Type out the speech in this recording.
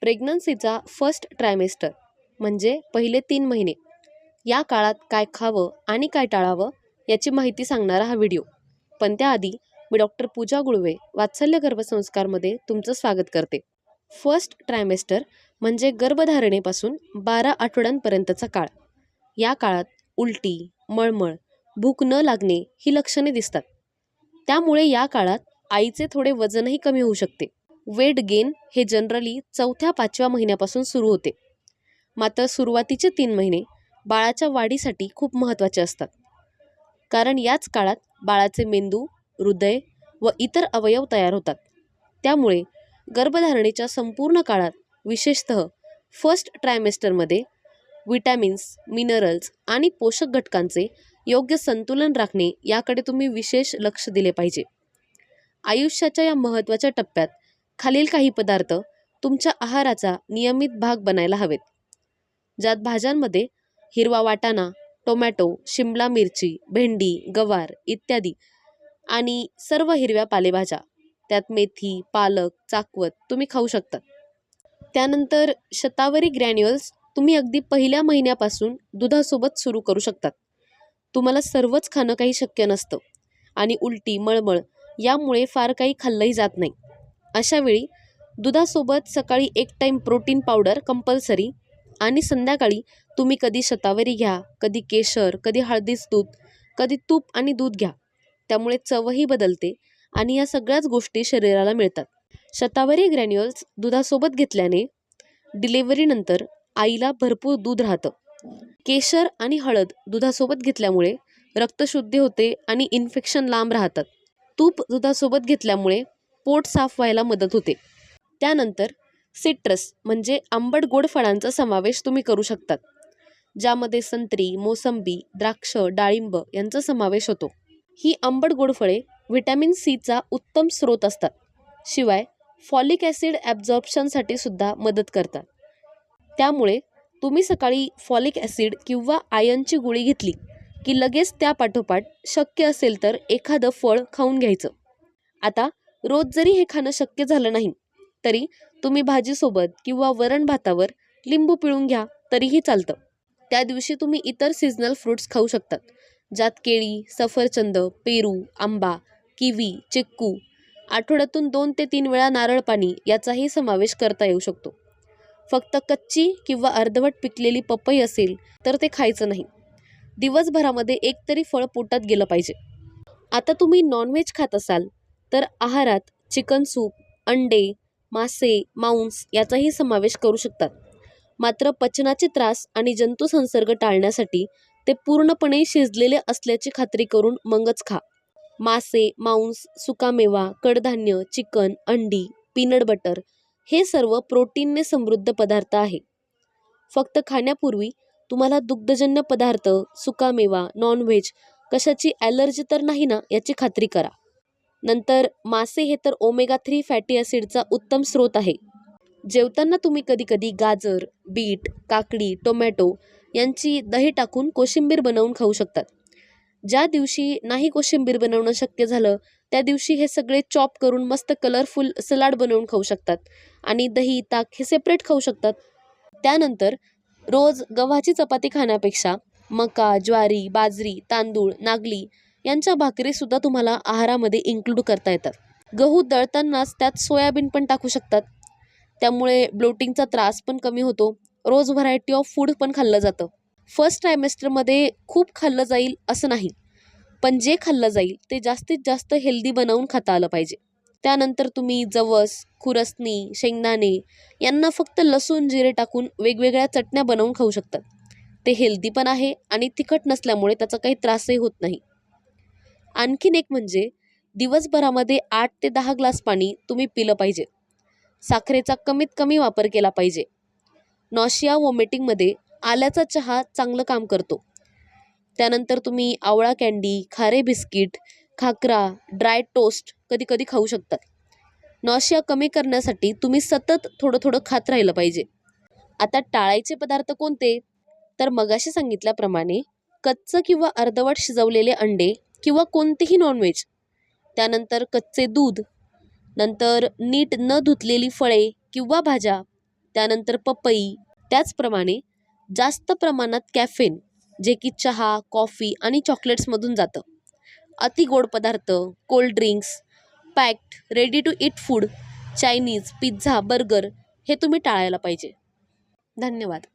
प्रेग्नन्सीचा first trimester म्हणजे पहिले तीन महिने. या काळात काय खावं आणि काय टाळावं याची माहिती सांगणारा हा व्हिडिओ. पण त्याआधी मी डॉक्टर पूजा गुळवे वात्सल्य गर्भसंस्कारमध्ये तुमचं स्वागत करते. फर्स्ट ट्रायमेस्टर म्हणजे गर्भधारणेपासून बारा आठवड्यांपर्यंतचा काळ. या काळात उलटी मळमळ भूक न लागणे ही लक्षणे दिसतात. त्यामुळे या काळात आईचे थोडे वजनही कमी होऊ शकते. वेट गेन हे जनरली चौथ्या पाचव्या महिन्यापासून सुरू होते. मात्र सुरुवातीचे तीन महिने बाळाच्या वाढीसाठी खूप महत्त्वाचे असतात. कारण याच काळात बाळाचे मेंदू हृदय व इतर अवयव तयार होतात. त्यामुळे गर्भधारणेच्या संपूर्ण काळात विशेषतः फर्स्ट ट्रायमेस्टरमध्ये विटॅमिन्स मिनरल्स आणि पोषक घटकांचे योग्य संतुलन राखणे याकडे तुम्ही विशेष लक्ष दिले पाहिजे. आयुष्याच्या या महत्त्वाच्या टप्प्यात खालील काही पदार्थ तुमच्या आहाराचा नियमित भाग बनायला हवेत. ज्यात भाज्यांमध्ये हिरवा वाटाणा टोमॅटो शिमला मिरची भेंडी गवार इत्यादी आणि सर्व हिरव्या पालेभाज्या. त्यात मेथी पालक चाकवत तुम्ही खाऊ शकता त्यानंतर शतावरी ग्रॅन्युअल्स तुम्ही अगदी पहिल्या महिन्यापासून दुधासोबत सुरू करू शकतात. तुम्हाला सर्वच खाणं काही शक्य नसतं आणि उलटी मळमळ यामुळे फार काही खाल्लंही जात नाही. अशावेळी दुधासोबत सकाळी एक टाईम प्रोटीन पावडर कंपल्सरी आणि संध्याकाळी तुम्ही कधी शतावरी घ्या कधी केशर कधी हळदीच दूध कधी तूप आणि दूध घ्या. त्यामुळे चवही बदलते आणि या सगळ्याच गोष्टी शरीराला मिळतात. शतावरी ग्रॅन्युअल्स दुधासोबत घेतल्याने डिलेवरीनंतर आईला भरपूर दूध राहतं. केशर आणि हळद दुधासोबत घेतल्यामुळे रक्तशुद्धी होते आणि इन्फेक्शन लांब राहतात. तूप दुधासोबत घेतल्यामुळे पोट साफ व्हायला मदत होते. त्यानंतर सिट्रस म्हणजे आंबट गोड फळांचा समावेश तुम्ही करू शकतात ज्यामध्ये संत्री मोसंबी द्राक्ष डाळिंब यांचा समावेश होतो. ही आंबट गोड फळे व्हिटॅमिन सीचा उत्तम स्रोत असतात शिवाय फॉलिक ॲसिड ॲब्झॉर्प्शनसाठी सुद्धा मदत करतात. त्यामुळे तुम्ही सकाळी फॉलिक ॲसिड किंवा आयनची गोळी घेतली की लगेच त्या पाठोपाठ शक्य असेल तर एखादं फळ खाऊन घ्यायचं. आता रोज जरी हे खाणं शक्य झालं नाही तरी तुम्ही भाजीसोबत किंवा वरण भातावर लिंबू पिळून घ्या तरीही चालतं. त्या दिवशी तुम्ही इतर सीझनल फ्रूट्स खाऊ शकतात ज्यात केळी सफरचंद पेरू आंबा किवी चिक्कू आठवड्यातून दोन ते तीन वेळा नारळ पाणी याचाही समावेश करता येऊ शकतो. फक्त कच्ची किंवा अर्धवट पिकलेली पपई असेल तर ते खायचं नाही. दिवसभरामध्ये एक तरी फळ पोटात गेलं पाहिजे. आता तुम्ही नॉनव्हेज खात असाल तर आहारात चिकन सूप अंडे मासे मांस याचाही समावेश करू शकतात. मात्र पचनाचे त्रास आणि जंतुसंसर्ग टाळण्यासाठी ते पूर्णपणे शिजलेले असल्याची खात्री करून मगच खा. मासे मांस सुकामेवा कडधान्य चिकन अंडी पीनट बटर हे सर्व प्रोटीनने समृद्ध पदार्थ आहे. फक्त खाण्यापूर्वी तुम्हाला दुग्धजन्य पदार्थ सुकामेवा नॉनव्हेज कशाची ॲलर्जी तर नाही ना याची खात्री करा. नंतर मासे हे तर ओमेगा थ्री फॅटी ॲसिडचा उत्तम स्रोत आहे. जेवताना तुम्ही कधीकधी गाजर बीट काकडी टोमॅटो यांची दही टाकून कोशिंबीर बनवून खाऊ शकतात. ज्या दिवशी नाही कोशिंबीर बनवणं शक्य झालं त्या दिवशी हे सगळे चॉप करून मस्त कलरफुल सलाड बनवून खाऊ शकतात आणि दही ताक हे सेपरेट खाऊ शकतात. त्यानंतर रोज गव्हाची चपाती खाण्यापेक्षा मका ज्वारी बाजरी तांदूळ नागली यांच्या भाकरीसुद्धा तुम्हाला आहारामध्ये इन्क्लूड करता येतात. गहू दळतानाच त्यात सोयाबीन पण टाकू शकतात. त्यामुळे ब्लोटिंगचा त्रास पण कमी होतो. रोज व्हरायटी ऑफ फूड पण खाल्लं जातं. फर्स्ट ट्रायमेस्टरमध्ये खूप खाल्लं जाईल असं नाही. पण जे खाल्लं जाईल ते जास्तीत जास्त हेल्दी बनवून खाता आलं पाहिजे. त्यानंतर तुम्ही जवस खुरसणी शेंगदाणे यांना फक्त लसूण जिरे टाकून वेगवेगळ्या चटण्या बनवून खाऊ शकतात ते हेल्दी पण आहे आणि तिखट नसल्यामुळे त्याचा काही त्रासही होत नाही. आणखीन एक म्हणजे दिवसभरामध्ये आठ ते दहा ग्लास पाणी तुम्ही पिलं पाहिजे. साखरेचा कमीत कमी वापर केला पाहिजे. नॉशिया वॉमिटिंगमध्ये आल्याचा चहा चांगलं काम करतो. त्यानंतर तुम्ही आवळा कँडी खारे बिस्किट खाकरा ड्राय टोस्ट कधी कधी खाऊ शकतात. नॉशिया कमी करण्यासाठी तुम्ही सतत थोडं थोडं खात राहिलं पाहिजे. आता टाळायचे पदार्थ कोणते? तर मगाशी सांगितल्याप्रमाणे कच्चं किंवा अर्धवट शिजवलेले अंडे किंवा कोणतेही नॉनव्हेज त्यानंतर कच्चे दूध नंतर नीट न धुतलेली फळे किंवा भाज्या त्यानंतर पपई त्याचप्रमाणे जास्त प्रमाणात कॅफेन जे की चहा कॉफी आणि चॉकलेट्समधून जातं. अति गोड पदार्थ cold drinks packed ready to eat food Chinese pizza burger हे तुम्ही टाळायला पाहिजे. धन्यवाद.